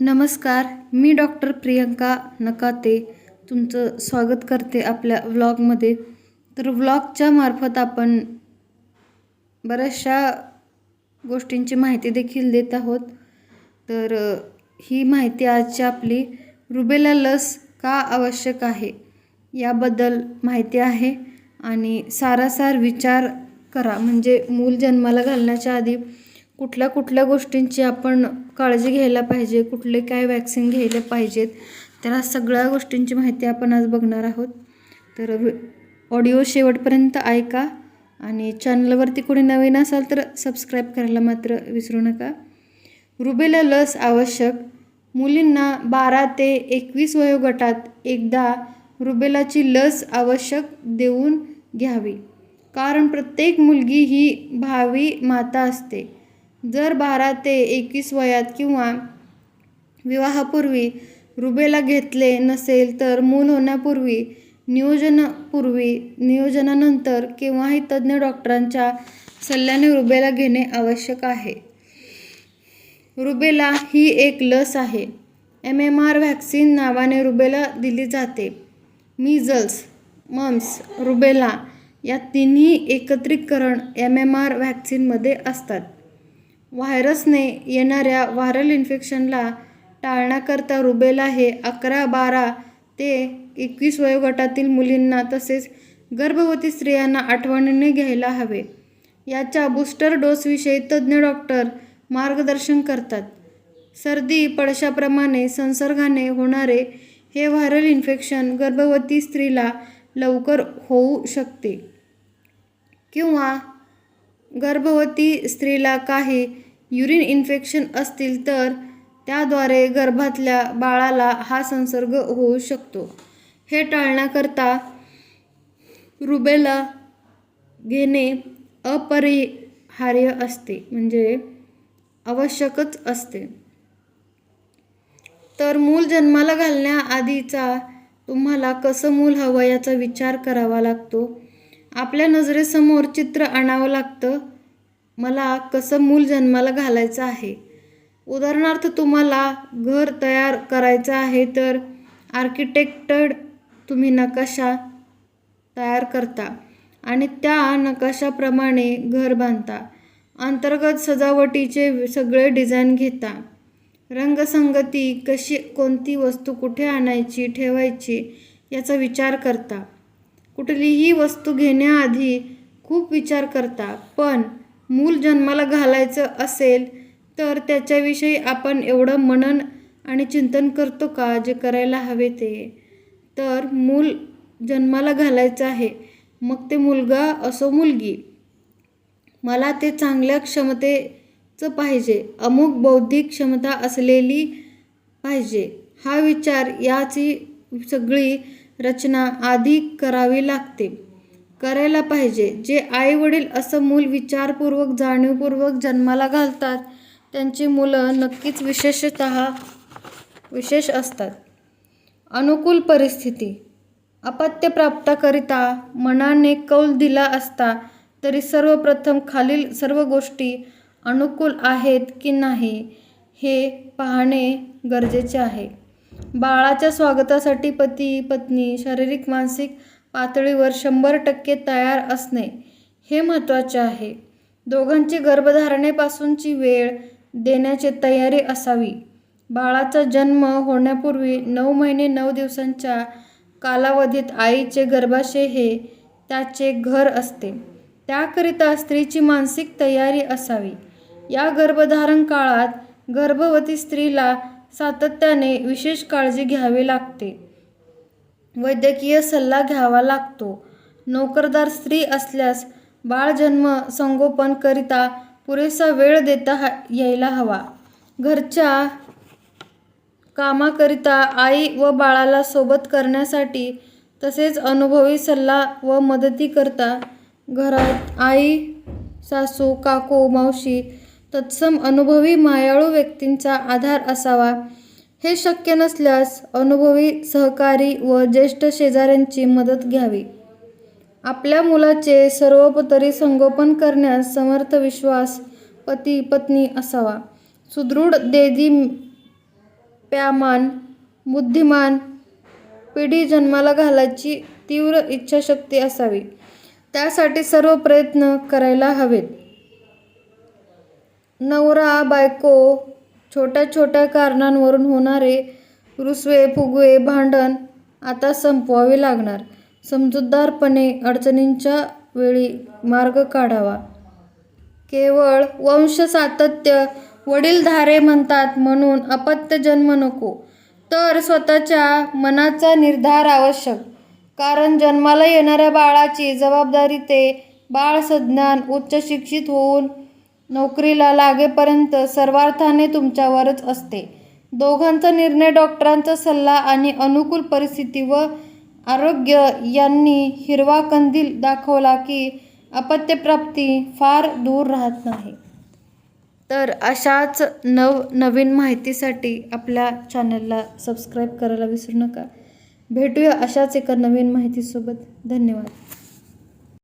नमस्कार मी डॉक्टर प्रियंका नकाते तुमचं स्वागत करते आपल्या व्लॉगमध्ये. तर व्लॉगच्या मार्फत आपण बऱ्याचशा गोष्टींची माहिती देखील देत आहोत. तर ही माहिती आजची आपली रुबेला लस का आवश्यक आहे याबद्दल माहिती आहे आणि सारासार विचार करा. म्हणजे मूल जन्माला घालण्याच्या आधी कुठल्या कुठल्या गोष्टींची आपण काळजी घ्यायला पाहिजे कुठले काय वॅक्सिन घ्यायला पाहिजेत त्या सगळ्या गोष्टींची माहिती आपण आज बघणार आहोत. तर ऑडिओ शेवटपर्यंत ऐका आणि चॅनलवरती कोणी नवीन असाल तर सबस्क्राईब करायला मात्र विसरू नका. रुबेला लस आवश्यक. मुलींना बारा ते एकवीस वयोगटात एकदा रुबेलाची लस आवश्यक देऊन घ्यावी. कारण प्रत्येक मुलगी ही भावी माता असते. जर बारा ते एकवीस वयात किंवा विवाहापूर्वी रुबेला घेतले नसेल तर मूल होण्यापूर्वी नियोजनापूर्वी नियोजनानंतर केव्हाही तज्ज्ञ डॉक्टरांच्या सल्ल्याने रुबेला घेणे आवश्यक आहे. रुबेला ही एक लस आहे. एम एम आर व्हॅक्सिन नावाने रुबेला दिली जाते. मिझल्स मम्स रुबेला या तिन्ही एकत्रीकरण एम एम आर व्हॅक्सिनमध्ये असतात. व्हायरसने येणाऱ्या व्हायरल इन्फेक्शनला टाळण्याकरता रुबेला हे अकरा बारा ते एकवीस वयोगटातील मुलींना तसेच गर्भवती स्त्रियांना आठवणीने घ्यायला हवे. याच्या बूस्टर डोसविषयी तज्ज्ञ डॉक्टर मार्गदर्शन करतात. सर्दी पडशाप्रमाणे संसर्गाने होणारे हे व्हायरल इन्फेक्शन गर्भवती स्त्रीला लवकर होऊ शकते. किंवा गर्भवती स्त्रीला काही युरिन इन्फेक्शन असतील तर त्याद्वारे गर्भातल्या बाळाला हा संसर्ग होऊ शकतो. हे टाळण्याकरता रुबेला घेणे अपरिहार्य असते म्हणजे आवश्यकच असते. तर मूल जन्माला घालण्याआधीचा तुम्हाला कसं मूल हवं याचा विचार करावा लागतो. आपल्या नजरेसमोर चित्र आणावं लागतं. मला कसं मूल जन्माला घालायचं आहे? उदाहरणार्थ तुम्हाला घर तयार करायचं आहे तर आर्किटेक्टड तुम्ही नकाशा तयार करता आणि त्या नकाशाप्रमाणे घर बांधता. अंतर्गत सजावटीचे सगळे डिझाईन घेता. रंगसंगती कशी कोणती वस्तू कुठे आणायची ठेवायची याचा विचार करता. कुठलीही वस्तू घेण्याआधी खूप विचार करता पण मूल जन्माला घालायचं असेल तर त्याच्याविषयी आपण एवढं मनन आणि चिंतन करतो का जे करायला हवे ते? तर मूल जन्माला घालायचं आहे मग ते मुलगा असो मुलगी. मला ते चांगल्या क्षमतेचं पाहिजे अमुक बौद्धिक क्षमता असलेली पाहिजे. हा विचार याची सगळी रचना आधी करावी लागते. करायला पाहिजे. जे आई वडील असं मूल विचारपूर्वक जाणीवपूर्वक जन्माला घालतात त्यांची मुलं नक्कीच विशेषत विशेष असतात. अनुकूल परिस्थिती. अपत्य प्राप्ताकरिता मनाने कौल दिला असता तरी सर्वप्रथम खालील सर्व गोष्टी अनुकूल आहेत की नाही हे पाहणे गरजेचे आहे. बाळाच्या स्वागतासाठी पती पत्नी शारीरिक मानसिक पातळीवर शंभर टक्के तयार असणे हे महत्त्वाचे आहे. दोघांची गर्भधारणेपासूनची वेळ देण्याची तयारी असावी. बाळाचा जन्म होण्यापूर्वी नऊ महिने नऊ दिवसांच्या कालावधीत आईचे गर्भाशय हे त्याचे घर असते. त्याकरिता स्त्रीची मानसिक तयारी असावी. या गर्भधारण काळात गर्भवती स्त्रीला सातत्याने विशेष काळजी घ्यावी लागते. वैद्यकीय सल्ला घ्यावा लागतो. नोकरदार स्त्री असल्यास बाळ जन्म संगोपन करिता पुरेसा वेळ देता हा यायला हवा. घरच्या कामाकरिता आई व बाळाला सोबत करण्यासाठी तसेच अनुभवी सल्ला व मदतीकरता घरात आई सासू काकू मावशी तत्सम अनुभवी मायाळू व्यक्तींचा आधार असावा. हे शक्य नसल्यास अनुभवी सहकारी व ज्येष्ठ शेजाऱ्यांची मदत घ्यावी. आपल्या मुलाचे सर्वोपरी संगोपन करण्यास समर्थ विश्वास पती पत्नी असावा. सुदृढ देदी प्यामान बुद्धिमान पिढी जन्माला घालायची तीव्र इच्छाशक्ती असावी. त्यासाठी सर्व प्रयत्न करायला हवेत. नवरा बायको छोट्या छोट्या कारणांवरून होणारे रुसवे फुगवे भांडण आता संपवावे लागणार. समजूतदारपणे अडचणींच्या वेळी मार्ग काढावा. केवळ वंश सातत्य वडीलधारे म्हणतात म्हणून अपत्य जन्म नको तर स्वतःच्या मनाचा निर्धार आवश्यक. कारण जन्माला येणाऱ्या बाळाची जबाबदारी ते बाळ सज्ञान उच्च शिक्षित होऊन नोकरीला लागेपर्यंत सर्वार्थाने तुमच्यावरच असते. दोघांचा निर्णय डॉक्टरांचा सल्ला आणि अनुकूल परिस्थिती व आरोग्य यांनी हिरवा कंदील दाखवला की अपत्यप्राप्ती फार दूर राहत नाही. तर अशाच नव नवीन माहितीसाठी आपल्या चॅनलला सबस्क्राईब करायला विसरू नका. भेटूया अशाच एका नवीन माहितीसोबत. धन्यवाद.